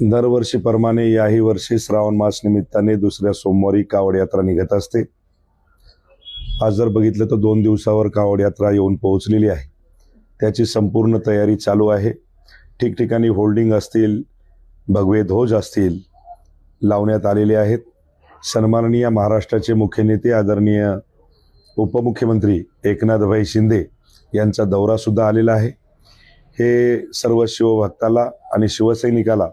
दरवर्षीप्रमाणे याही वर्षी श्रावण मास निमित्ताने दुसऱ्या सोमवारी कावड यात्रा निघत असते. आज जर बघितलं तर दोन दिवसावर कावड यात्रा येऊन पोहोचलेली आहे. त्याची संपूर्ण तयारी चालू आहे. ठिकठिकाणी होल्डिंग असतील भगवे ध्वज असतील लावण्यात आलेले आहेत. सन्माननीय महाराष्ट्राचे मुख्य नेते आदरणीय उपमुख्यमंत्री एकनाथभाई शिंदे यांचा दौरासुद्धा आलेला आहे. हे सर्व शिवभक्ताला आणि शिवसैनिकाला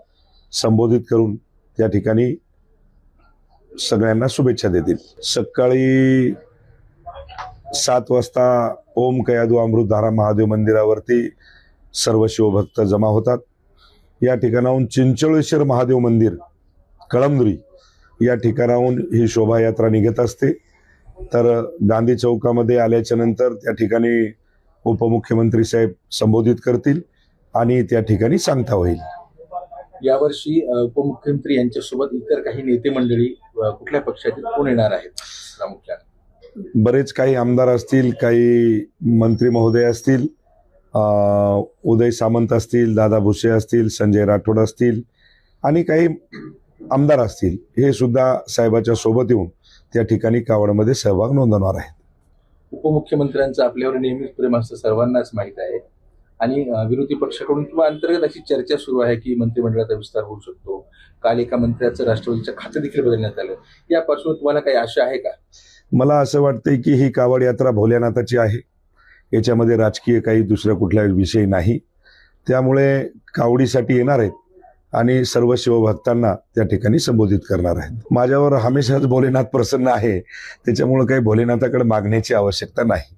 संबोधित करून त्या ठिकाणी सगळ्यांना शुभेच्छा देतील. सकाळी सात वाजता ओम कयादू अमृतधारा महादेव मंदिरावरती सर्व शिवभक्त जमा होतात. या ठिकाणाहून चिंचोळेश्वर महादेव मंदिर कळमदुरी या ठिकाणाहून ही शोभायात्रा निघत असते. तर गांधी चौकामध्ये आल्याच्यानंतर त्या ठिकाणी उपमुख्यमंत्री साहेब संबोधित करतील आणि त्या ठिकाणी सांगता होईल. यावर्षी उपमुख्यमंत्री यांच्यासोबत इतर काही नेते मंडळी कुठल्या पक्षातील कोण येणार आहेत? प्रामुख्याने बरेच काही आमदार असतील काही मंत्री महोदय असतील उदय सामंत असतील दादा भुसे असतील संजय राठोड असतील आणि काही आमदार असतील हे सुद्धा साहेबाच्या सोबत येऊन त्या ठिकाणी कावडमध्ये सहभाग नोंदवणार आहेत. उपमुख्यमंत्र्यांचं आपल्यावर नेहमीच प्रेम असतं सर्वांनाच माहीत आहे. आणि विरोधी पक्षाकडून किंवा अंतर्गत अशी चर्चा सुरू आहे की मंत्रिमंडळाचा विस्तार होऊ शकतो. काल एका मंत्र्याचं राष्ट्रवादीचं खातं देखील बदलण्यात आलं. यापासून तुम्हाला काही आशा आहे का? मला असं वाटतंय की ही कावड यात्रा भोलेनाथाची आहे. याच्यामध्ये राजकीय काही दुसरा कुठला विषय नाही. त्यामुळे कावडीसाठी येणार आहेत आणि सर्व शिवभक्तांना त्या ठिकाणी संबोधित करणार आहेत. माझ्यावर हमेशाच भोलेनाथ प्रसन्न आहे. त्याच्यामुळे काही भोलेनाथाकडे मागण्याची आवश्यकता नाही.